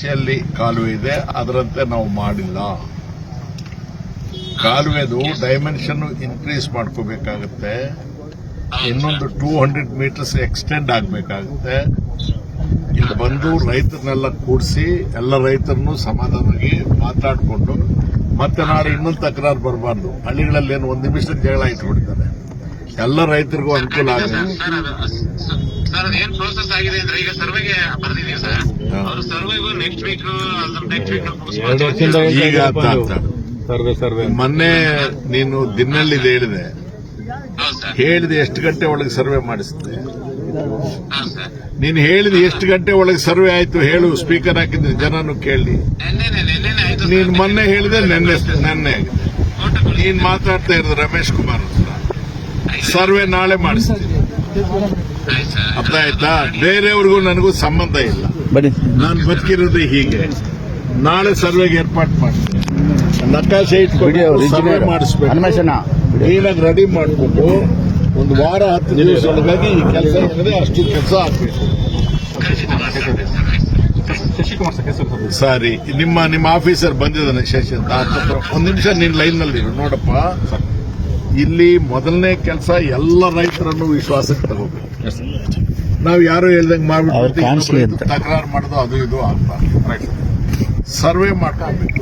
ಲ್ಲಿ ಕಾಲುವೆ ಇದೆ, ಅದರಂತೆ ನಾವು ಮಾಡಿಲ್ಲ. ಕಾಲುವೆದು ಡೈಮೆನ್ಷನ್ ಇನ್ಕ್ರೀಸ್ ಮಾಡ್ಕೋಬೇಕಾಗತ್ತೆ. ಇನ್ನೊಂದು ಟೂ ಹಂಡ್ರೆಡ್ ಮೀಟರ್ಸ್ ಎಕ್ಸ್ಟೆಂಡ್ ಆಗಬೇಕಾಗುತ್ತೆ. ಇಲ್ಲಿ ಬಂದು ರೈತರನ್ನೆಲ್ಲ ಕೂಡಿಸಿ ಎಲ್ಲ ರೈತರನ್ನು ಸಮಾಧಾನವಾಗಿ ಮಾತಾಡಿಕೊಂಡು, ಮತ್ತೆ ನಾಳೆ ಇನ್ನೊಂದು ತಕರಾರು ಬರಬಾರ್ದು. ಹಳ್ಳಿಗಳಲ್ಲಿ ಏನು ಒಂದು ನಿಮಿಷದ ಜಗಳ ಇಟ್ಬಿಡ್ತಾರೆ ಎಲ್ಲ ರೈತರಿಗೂ ಅನುಕೂಲ ಆಗಲಿ ಸರ್ ಅದೇನ್ ಪ್ರೋಸೆಸ್ ಆಗಿದೆ ಅಂದ್ರೆ ಈಗ ಸರ್ವೆಗೆ ಬರ್ದಿದೀವಿ ಸರ್. ಅವ್ರು ಸರ್ವೆಗೂ ನೆಕ್ಸ್ಟ್ ವೀಕ್ ನೆಕ್ಸ್ಟ್ ವೀಕ್ ಈಗ ಸರ್ವೆ ಸರ್ವೆ. ಮೊನ್ನೆ ನೀನು ದಿನಲ್ಲಿ ಹೇಳಿದೆ. ಹೇಳಿದ ಎಷ್ಟು ಗಂಟೆ ಒಳಗೆ ಸರ್ವೆ ಮಾಡಿಸಿದೆ. ನೀನು ಹೇಳಿದ ಎಷ್ಟು ಗಂಟೆ ಒಳಗೆ ಸರ್ವೆ ಆಯ್ತು ಹೇಳು ಸ್ಪೀಕರ್ ಹಾಕಿದ್ರೆ ಜನನು ಕೇಳಿ. ನಿನ್ನೆ ನಿನ್ನೆ ಆಯ್ತು ನೀನು ಮೊನ್ನೆ ಹೇಳಿದೆ ನೆನ್ನೆ ನೆನ್ನೆ. ನೀನ್ ಮಾತಾಡ್ತಾ ಇರೋದು ರಮೇಶ್ ಕುಮಾರ್ ಹತ್ರ. ಸರ್ವೆ ನಾಳೆ ಮಾಡಿಸ್ತೀನಿ. ಅರ್ಥ ಆಯ್ತಾ ಬೇರೆಯವ್ರಿಗೂ ನನಗೂ ಸಂಬಂಧ ಇಲ್ಲ. ನಾನು ಬದುಕಿರೋದು ಹೀಗೆ. ನಾಳೆ ಸರ್ವೆಗೆ ಏರ್ಪಾಟ್ ಮಾಡ್ತೀನಿ. ನಕಾಶೆ ಇಟ್ಕೊಂಡು ಮಾಡಿಸ್ಬೇಕು. ಕ್ಲೀನಾಗಿ ರೆಡಿ ಮಾಡಿಬಿಟ್ಟು ಒಂದು ವಾರ ಹತ್ತು ದಿವಸ ಒಳಗಾಗಿ ಈ ಕೆಲಸ ಏನಿದೆ ಅಷ್ಟು ಕೆಲಸ ಆಗ್ಬೇಕು. ಸರ್. ನಿಮ್ಮ ನಿಮ್ಮ ಆಫೀಸರ್ ಬಂದಿದ್ದಾನೆ ಶಶಿ ಒಂದ್ ನಿಮಿಷ ನೀನ್ ಲೈನ್ನಲ್ಲಿ. ನೋಡಪ್ಪ. ಇಲ್ಲಿ ಮೊದಲನೇ ಕೆಲಸ ಎಲ್ಲ ರೈತರನ್ನು ವಿಶ್ವಾಸಕ್ಕೆ ತಗೋಬೇಕು. ನಾವು ಯಾರು ಹೇಳ್ದಂಗೆ. ಮಾಡ್ಬಿಟ್ಟು ತಕರಾರು ಮಾಡೋದು ಅದು ಇದು ಆಗ್ಬಾರ್ದು ಸರ್ವೆ ಮಾಡ್ಕೋಬೇಕು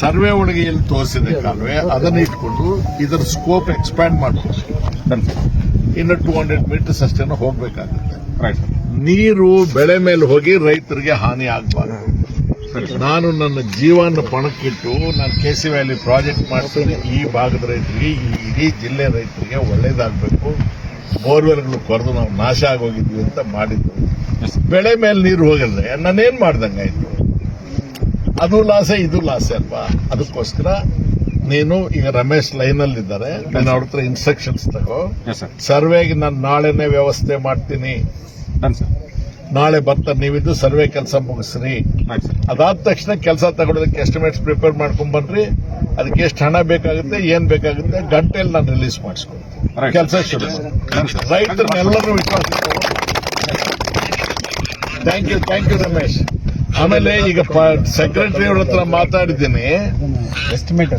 ಸರ್ವೆ ಒಳಗೆ ಎಲ್ಲಿ ತೋರಿಸಿದೆ ಕಾಲುವೆ ಅದನ್ನ ಇಟ್ಕೊಂಡು ಇದರ ಸ್ಕೋಪ್ ಎಕ್ಸ್ಪ್ಯಾಂಡ್ ಮಾಡಬೇಕು ಇನ್ನು ಟೂ ಹಂಡ್ರೆಡ್ ಮೀಟರ್ಸ್ ಅಷ್ಟೇನೋ ಹೋಗ್ಬೇಕಾಗುತ್ತೆ. ನೀರು ಬೆಳೆ ಮೇಲೆ ಹೋಗಿ ರೈತರಿಗೆ ಹಾನಿ ಆಗಬಾರ್ದು. ನಾನು ನನ್ನ ಜೀವನ ಪಣಕ್ಕಿಟ್ಟು ನಾನು ಕೆ ಸಿ ವ್ಯಾಲಿ ಪ್ರಾಜೆಕ್ಟ್ ಮಾಡ್ತೀನಿ. ಈ ಭಾಗದ ರೈತರಿಗೆ ಈ ಇಡೀ ಜಿಲ್ಲೆ ರೈತರಿಗೆ ಒಳ್ಳೇದಾಗಬೇಕು. ಬೋರ್ವೆಲ್ಗಳು ಕೊರೆದು ನಾವು ನಾಶ ಆಗೋಗಿದ್ವಿ ಅಂತ ಮಾಡಿದ್ದು ಬೆಳೆ ಮೇಲೆ ನೀರು ಹೋಗಿದ್ರೆ ಮಾಡ್ದಂಗೆ ಮಾಡ್ದಂಗಾಯ್ತು ಅದು ಲಾಸೆ ಇದು ಲಾಸೆ ಅಲ್ವಾ? ಅದಕ್ಕೋಸ್ಕರ ನೀನು ಈಗ ರಮೇಶ್ ಲೈನಲ್ಲಿ ಇದ್ದಾರೆ. ನಾನು ಅವ್ರ ಹತ್ರ ಇನ್ಸ್ಟ್ರಕ್ಷನ್ಸ್ ತಗೋ. ಸರ್ವೆಗೆ ನಾನು ನಾಳೆನೇ ವ್ಯವಸ್ಥೆ ಮಾಡ್ತೀನಿ. ನಾಳೆ ಬರ್ತಾರೆ ನೀವಿದ್ದು ಸರ್ವೆ ಕೆಲಸ ಮುಗಿಸ್ರಿ. ಅದಾದ ತಕ್ಷಣ ಕೆಲಸ ತಗೊಳ್ಳೋದಕ್ಕೆ ಎಸ್ಟಿಮೇಟ್ಸ್ ಪ್ರಿಪೇರ್ ಮಾಡ್ಕೊಂಡ್ ಬನ್ರಿ ಅದಕ್ಕೆ ಎಷ್ಟು ಹಣ ಬೇಕಾಗುತ್ತೆ ಏನ್ ಬೇಕಾಗುತ್ತೆ ಗಂಟೆಯಲ್ಲಿ ನಾನು ರಿಲೀಸ್ ಮಾಡಿಸ್ಕೊಳ್ತೀನಿ ಕೆಲಸ ಶುರು. ರೈತರನ್ನೆಲ್ಲರೂ ವಿಶ್ವಾಸ thank you thank you Ramesh. ಆಮೇಲೆ ಈಗ ಸೆಕ್ರೆಟರಿ ಅವ್ರ ಹತ್ರ ಮಾತಾಡಿದ್ದೀನಿ. ಎಸ್ಟಿಮೇಟ್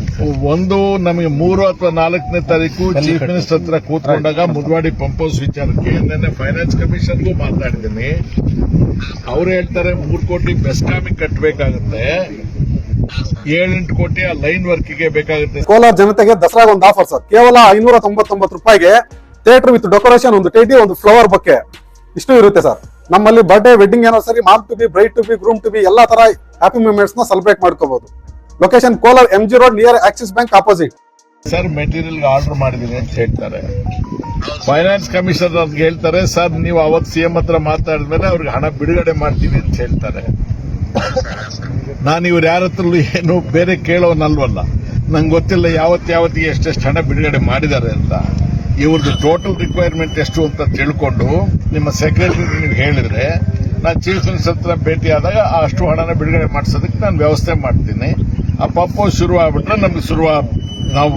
ಒಂದು ನಮಗೆ ಮೂರು ಅಥವಾ ನಾಲ್ಕನೇ ತಾರೀಕು ಚೀಫ್ ಮಿನಿಸ್ಟರ್ ಹತ್ರ ಕೂತ್ಕೊಂಡಾಗ ಮುದ್ವಾಡಿ ಪಂಪ್ ಹೌಸ್ ವಿಚಾರಕ್ಕೆ ನಿನ್ನೆ ಫೈನಾನ್ಸ್ ಕಮಿಷನ್ಗೂ ಮಾತಾಡಿದ್ದೀನಿ. ಅವ್ರು ಹೇಳ್ತಾರೆ ಮೂರು ಕೋಟಿ ಬೆಸ್ಕಾಮಿಗೆ ಕಟ್ಟಬೇಕಾಗುತ್ತೆ ಏಳೆಂಟು ಕೋಟಿ ಆ ಲೈನ್ ವರ್ಕಿಗೆ ಬೇಕಾಗುತ್ತೆ. ಕೋಲಾರ ಜನತೆಗೆ ದಸರಾಗ ಒಂದು ಆಫರ್ ಸರ್. ಕೇವಲ ಐನೂರ ತೊಂಬತ್ತೊಂಬತ್ತು ರೂಪಾಯಿಗೆ ಥಿಯೇಟರ್ ವಿತ್ ಡೆಕೋರೇಷನ್ ಒಂದು ಟೇಟಿ ಒಂದು ಫ್ಲವರ್ ಬಗ್ಗೆ ಇಷ್ಟು ಇರುತ್ತೆ ಸರ್. ನಮ್ಮಲ್ಲಿ ಬರ್ಡೇ ವೆಡ್ಡಿಂಗ್ ಏನೋ ಸರಿ mom to be bride to be groom to be ಎಲ್ಲ ತರ ಹ್ಯಾಪಿ ಮೂಮೆಂಟ್ಸ್ನ ಸೆಲೆಬ್ರೇಟ್ ಮಾಡ್ಕೋಬಹುದು location Kolar M G road near Axis bank opposite sir material order ಮಾಡಿದೀನಿ ಅಂತ ಹೇಳ್ತಾರೆ. ಫೈನಾನ್ಸ್ ಕಮಿಷನರ್ ಅವ್ರಿಗೆ ಹೇಳ್ತಾರೆ ಸರ್ ನೀವು ಅವತ್ತು ಸಿಎಂ ಹತ್ರ ಮಾತಾಡಿದ್ಮೇಲೆ ಅವ್ರಿಗೆ ಹಣ ಬಿಡುಗಡೆ ಮಾಡ್ತೀವಿ ಅಂತ ಹೇಳ್ತಾರೆ. ನಾನು ಇವ್ರು ಯಾರ ಹತ್ರಲ್ಲೂ ಏನು ಬೇರೆ ಕೇಳೋನಲ್ವಲ್ಲ. ನಂಗೆ ಗೊತ್ತಿಲ್ಲ ಯಾವತ್ತು ಯಾವತ್ತಿಗೆ ಎಷ್ಟೆಷ್ಟು ಹಣ ಬಿಡುಗಡೆ ಮಾಡಿದ್ದಾರೆ ಅಂತ. ಇವ್ರದ್ದು ಟೋಟಲ್ ರಿಕ್ವೈರ್ಮೆಂಟ್ ಎಷ್ಟು ಅಂತ ತಿಳ್ಕೊಂಡು ನಿಮ್ಮ ಸೆಕ್ರೆಟರಿ ನೀವು ಹೇಳಿದ್ರೆ ನಾನು ಚೀಫ್ ಮಿನಿಸ್ಟರ್ ಹತ್ರ ಭೇಟಿ ಆದಾಗ ಅಷ್ಟು ಹಣನ ಬಿಡುಗಡೆ ಮಾಡಿಸೋದಕ್ಕೆ ನಾನು ವ್ಯವಸ್ಥೆ ಮಾಡ್ತೀನಿ. ಆ ಪಂಪು ಶುರು ಆಗ್ಬಿಟ್ರೆ ನಮ್ಗೆ ಶುರು ನಾವು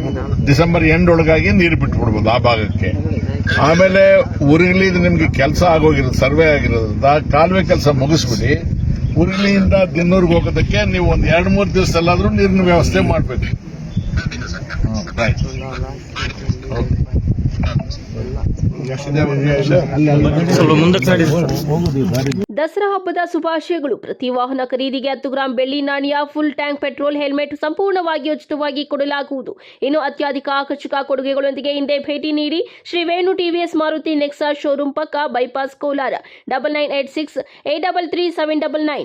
ಡಿಸೆಂಬರ್ ಎಂಡ್ ಒಳಗಾಗಿ ನೀರು ಬಿಟ್ಬಿಡ್ಬೋದು ಆ ಭಾಗಕ್ಕೆ. ಆಮೇಲೆ ಉರುಗಲಿದು ನಿಮಗೆ ಕೆಲಸ ಆಗೋಗಿರೋದು ಸರ್ವೆ ಆಗಿರೋದ್ರಿಂದ ಕಾಲುವೆ ಕೆಲಸ ಮುಗಿಸ್ಬಿಡಿ. ಉರುಗಲಿಯಿಂದ ದಿನ್ನೂರ್ಗೆ ಹೋಗೋದಕ್ಕೆ ನೀವು ಒಂದು ಎರಡು ಮೂರು ದಿವಸದಲ್ಲಾದ್ರೂ ನೀರಿನ ವ್ಯವಸ್ಥೆ ಮಾಡಬೇಕು. ದಸರಾ ಹಬ್ಬದ ಶುಭಾಶಯಗಳು. ಪ್ರತಿ ವಾಹನ ಖರೀದಿಗೆ ಹತ್ತು ಗ್ರಾಂ ಬೆಳ್ಳಿ ನಾಣ್ಯ ಫುಲ್ ಟ್ಯಾಂಕ್ ಪೆಟ್ರೋಲ್ ಹೆಲ್ಮೆಟ್ ಸಂಪೂರ್ಣವಾಗಿ ಉಚಿತವಾಗಿ ಕೊಡಲಾಗುವುದು. ಇನ್ನು ಅತ್ಯಧಿಕ ಆಕರ್ಷಕ ಕೊಡುಗೆಗಳೊಂದಿಗೆ ಹಿಂದೆ ಭೇಟಿ ನೀಡಿ ಶ್ರೀ ವೇಣು ಟಿವಿಎಸ್ ಮಾರುತಿ ನೆಕ್ಸಾ ಶೋರೂಮ್ ಪಕ್ಕ bypass Kolar. Double nine eight six eight double three seven double nine